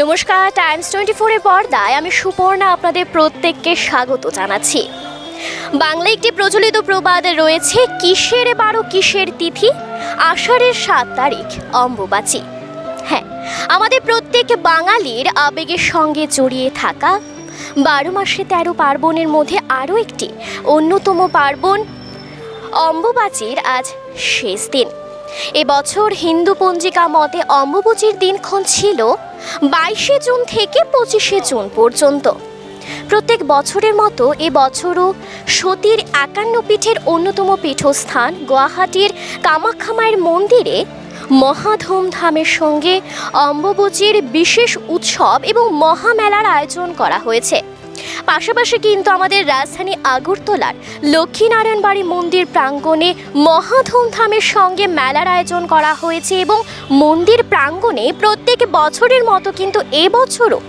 নমস্কার Times twenty ফোরের পর্দায় আমি সুপর্ণা আপনাদের প্রত্যেককে স্বাগত জানাচ্ছি। বাংলা একটি প্রচলিত প্রবাদ রয়েছে, কিসের বারো কিসের তিথি? আষাঢ়ের সাত তারিখ, অম্বুবাচী। হ্যাঁ আমাদের প্রত্যেক বাঙালির আবেগের সঙ্গে জড়িয়ে থাকা বারো মাসে তেরো পার্বণের মধ্যে আরও একটি অন্যতম পার্বণ, অম্বুবাচীর আজ শেষ দিন। এবছর হিন্দু পঞ্জিকা মতে অম্বুবাচীর দিনক্ষণ ছিল বাইশে জুন থেকে পঁচিশে জুন পর্যন্ত। প্রত্যেক বছরের মতো এ বছরও সতীর একান্ন পীঠের অন্যতম পীঠস্থান গুয়াহাটির কামাখ্যামায়ের মন্দিরে মহাধুমধামের সঙ্গে অম্বুবাচীর বিশেষ উৎসব এবং মহামেলার আয়োজন করা হয়েছে। পাশাপাশি কিন্তু আমাদের রাজধানী আগরতলার লক্ষ্মীনারায়ণ বাড়ি মন্দির প্রাঙ্গণে মহা ধুমধামের সঙ্গে মেলার আয়োজন করা হয়েছে এবং মন্দির প্রাঙ্গণে প্রত্যেক বছরের মতো কিন্তু এবছরও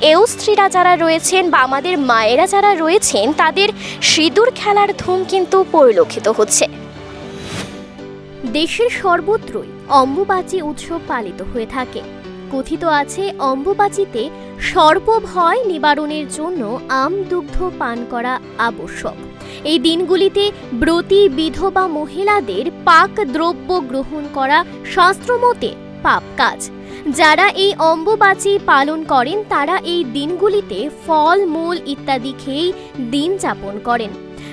এও স্ত্রীরা যারা রয়েছেন বা আমাদের মায়েরা যারা রয়েছেন, তাদের সিঁদুর খেলার ধুম কিন্তু পরিলক্ষিত হচ্ছে। দেশের সর্বত্রই অম্বুবাচী উৎসব পালিত হয়ে থাকে। কথিত আছে, অম্বুবাচীতে সর্বভয় নিবারণের জন্য আম দুগ্ধ পান করা আবশ্যক। এই দিনগুলিতে ব্রতী বিধবা মহিলাদের পাক দ্রব্য গ্রহণ করা শাস্ত্রমতে পাপ কাজ। যারা এই অম্বুবাচী পালন করেন, তারা এই দিনগুলিতে ফল, মূল ইত্যাদি খেয়েই দিন যাপন করেন।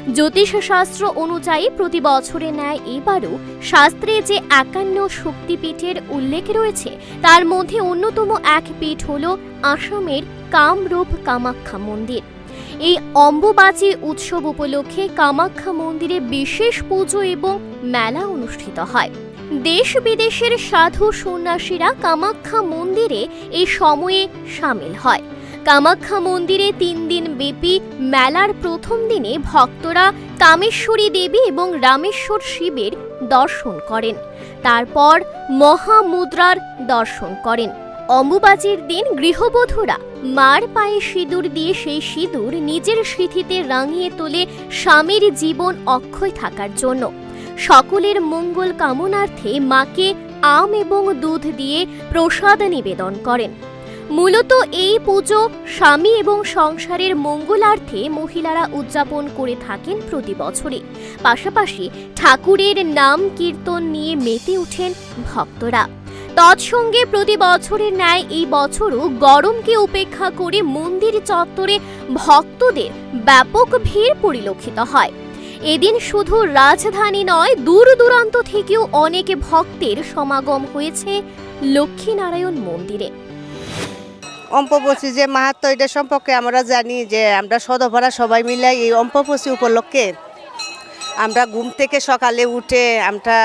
জ্যোতিষশাস্ত্র অনুযায়ী প্রতি বছরে ন্যায় এবারও শাস্ত্রে যে একান্ন শক্তিপীঠের উল্লেখ রয়েছে, তার মধ্যে অন্যতম এক পীঠ হল আসামের কামরূপ কামাখ্যা মন্দির। এই অম্বুবাচী উৎসব উপলক্ষে কামাখ্যা মন্দিরে বিশেষ পুজো এবং মেলা অনুষ্ঠিত হয়। দেশ বিদেশের সাধু সন্ন্যাসীরা কামাখ্যা মন্দিরে এই সময়ে সামিল হয়। কামাখ্যা মন্দিরে তিন দিন ব্যাপী মেলার প্রথম দিনে ভক্তরা কামেশ্বরী দেবী এবং রামেশ্বর শিবের দর্শন করেন। তারপর মহামুদ্রার দর্শন করেন। অম্বুবাচীর দিন গৃহবধূরা মার পায়ে সিঁদুর দিয়ে সেই সিঁদুর নিজের স্মৃতিতে রাঙিয়ে তোলে স্বামীর জীবন অক্ষয় থাকার জন্য। সকলের মঙ্গল কামনার্থে মাকে আম এবং দুধ দিয়ে প্রসাদ নিবেদন করেন। মূলত এই পুজো স্বামী এবং সংসারের মঙ্গলার্থে মহিলারা উদযাপন করে থাকেন প্রতি বছরে। পাশাপাশি ঠাকুরের নাম কীর্তন নিয়ে মেতে ওঠেন ভক্তরা। তৎসঙ্গে প্রতি বছরের ন্যায় এই বছরও গরমকে উপেক্ষা করে মন্দির চত্বরে ভক্তদের ব্যাপক ভিড় পরিলক্ষিত হয়। এদিন শুধু রাজধানী নয়, দূর দূরান্ত থেকেও অনেক ভক্তের সমাগম হয়েছে লক্ষ্মীনারায়ণ মন্দিরে। অম্পপসি যে মাহাত্ম, এটা সম্পর্কে আমরা জানি যে আমরা সদভরা সবাই মিলে এই অম্পপসি উপলক্ষে আমরা ঘুম থেকে সকালে উঠে আমরা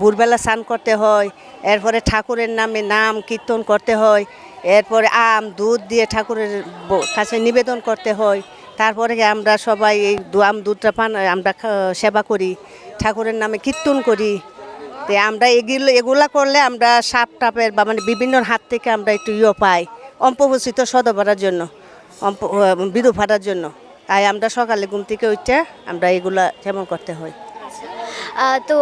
ভোরবেলা স্নান করতে হয়, এরপরে ঠাকুরের নামে নাম কীর্তন করতে হয়, এরপরে আম, দুধ দিয়ে ঠাকুরের কাছে নিবেদন করতে হয়, তারপরে আমরা সবাই এই আম, দুধটা পান, আমরা সেবা করি, ঠাকুরের নামে কীর্তন করি, তো আমরা এগুলো, এগুলা করলে আমরা সাপ টাপের বা মানে বিভিন্ন হাত থেকে আমরা একটু ইয়ে পাই অম্পভূষিত সদবারার জন্য অম্প বিধু ফাটার জন্য। তাই আমরা সকালে ঘুম থেকে উঠে আমরা এগুলা যেমন করতে হয়। তো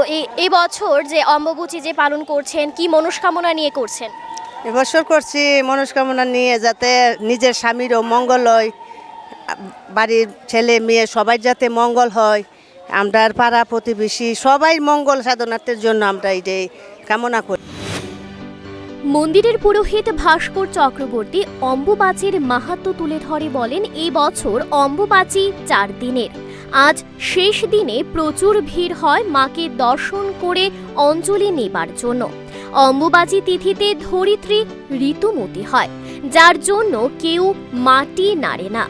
এই বছর যে অম্বুবাচী যে পালন করছেন কি মনস্কামনা নিয়ে করছেন? এবছর করছি মনস্কামনা নিয়ে যাতে নিজের স্বামীরও মঙ্গল হয় বাড়ির ছেলে মেয়ে সবাই যাতে মঙ্গল হয়। আমরা পাড়া প্রতিবেশী সবাই মঙ্গল সাধনার্থের জন্য আমরা এই কামনা করি। মন্দিরের পুরোহিত ভাস্কর চক্রবর্তী অম্বুবাচীর মাহাত্ম তুলে ধরে বলেন, এই বছর অম্বুবাচী চার দিনের। আজ শেষ দিনে প্রচুর ভিড় হয় মাকে দর্শন করে অঞ্জলি নেবার জন্য। অম্বুবাচী তিথিতে ধরিত্রী ঋতুমতি হয়, যার জন্য কেউ মাটি নাড়ে না।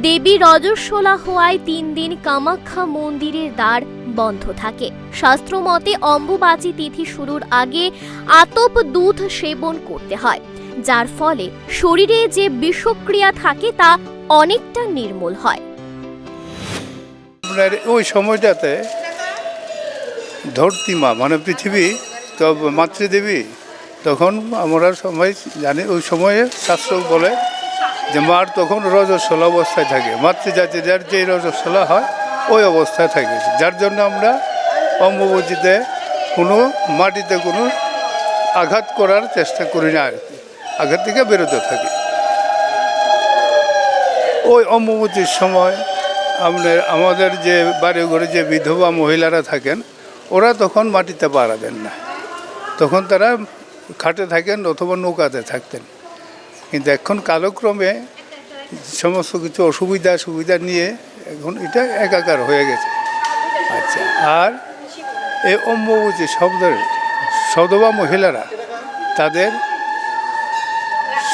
দেবী রজস্বলা হওয়ায় তিন দিন কামাখ্যা মন্দিরের দ্বার বন্ধ থাকে। শাস্ত্রমতে অম্বুবাচী তিথি শুরুর আগে আতপ দুধ সেবন করতে হয়। যার ফলে শরীরে যে বিষক্রিয়া থাকে তা অনেকটা নির্মূল হয়। আপনার ওই সময়টাতে ধরতিমা মানে পৃথিবী তো মাতৃদেবী, তখন আমরা সবাই জানি, ওই সময়ে শাস্ত্র বলে যে মার তখন রজস্বলা অবস্থায় থাকে। মাতৃজাতিদের যে রজস্বলা হয়, ওই অবস্থায় থাকে। যার জন্য আমরা অম্বুবতীতে কোনো মাটিতে কোনো আঘাত করার চেষ্টা করি না আর কি। আগের থেকে বেরোতে থাকি। ওই অম্বুবতীর সময় আপনার আমাদের যে বাড়ি ঘরে যে বিধবা মহিলারা থাকেন, ওরা তখন মাটিতে পাড়া দেন না। তখন তারা খাটে থাকেন অথবা নৌকাতে থাকতেন। কিন্তু এখন কালক্রমে সমস্ত কিছু অসুবিধা সুবিধা নিয়ে এখন এটা একাকার হয়ে গেছে। আচ্ছা আর এই অম্বুবতী শব্দের সদবা মহিলারা তাদের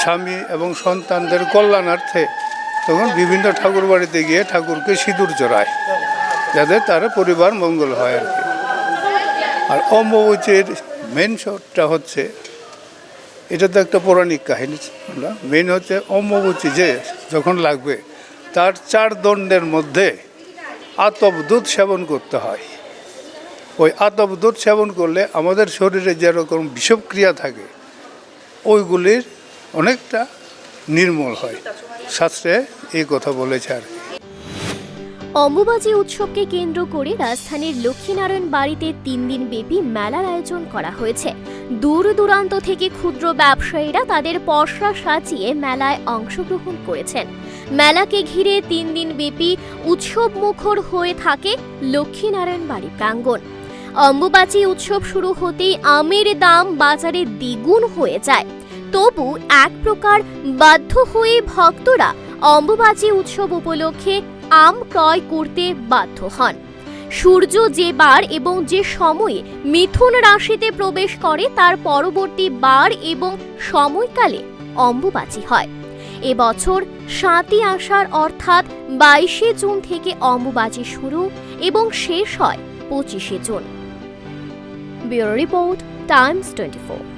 স্বামী এবং সন্তানদের কল্যাণার্থে তখন বিভিন্ন ঠাকুর বাড়িতে গিয়ে ঠাকুরকে সিঁদুর জড়ায়, যাতে তার পরিবার মঙ্গল হয় আর কি। আর অম্বুবতীর মেন শটটা হচ্ছে এটা তো একটা পৌরাণিক কাহিনী মেন হচ্ছে অম্বুবতী যে যখন লাগবে, তার চার দণ্ডের মধ্যে আতপ দুধ সেবন করতে হয়। ওই আতপ দুধ সেবন করলে আমাদের শরীরে যেরকম বিষক্রিয়া থাকে, ওইগুলির অনেকটা নির্মল হয়। শাস্ত্রে এই কথা বলেছে আর অম্বুবাচী উৎসবকে কেন্দ্র করে রাজধানীর লক্ষ্মীনারায়ণ বাড়িতে তিন দিন ব্যাপী মেলার আয়োজন করা হয়েছে। দূর দূরান্ত থেকে ক্ষুদ্র ব্যবসায়ীরা তাদের পসরা সাজিয়ে মেলায় অংশগ্রহণ করেছেন। মেলাকে ঘিরে তিন দিন ব্যাপী উৎসব মুখর হয়ে থাকে লক্ষ্মীনারায়ণ বাড়ি প্রাঙ্গণ। অম্বুবাচী উৎসব শুরু হতেই আমের দাম বাজারে দ্বিগুণ হয়ে যায়। তবু এক প্রকার বাধ্য হয়ে ভক্তরা অম্বুবাচী উৎসব উপলক্ষে আম ক্রয় করতে বাধ্য হন। সূর্য যে বার এবং যে সময়ে মিথুন রাশিতে প্রবেশ করে, তার পরবর্তী বার এবং সময়কালে অম্বুবাচী হয়। এবছর সাতই আষাঢ় অর্থাৎ বাইশে জুন থেকে অম্বুবাচী শুরু এবং শেষ হয় পঁচিশে June. Bureau report, Times twenty four.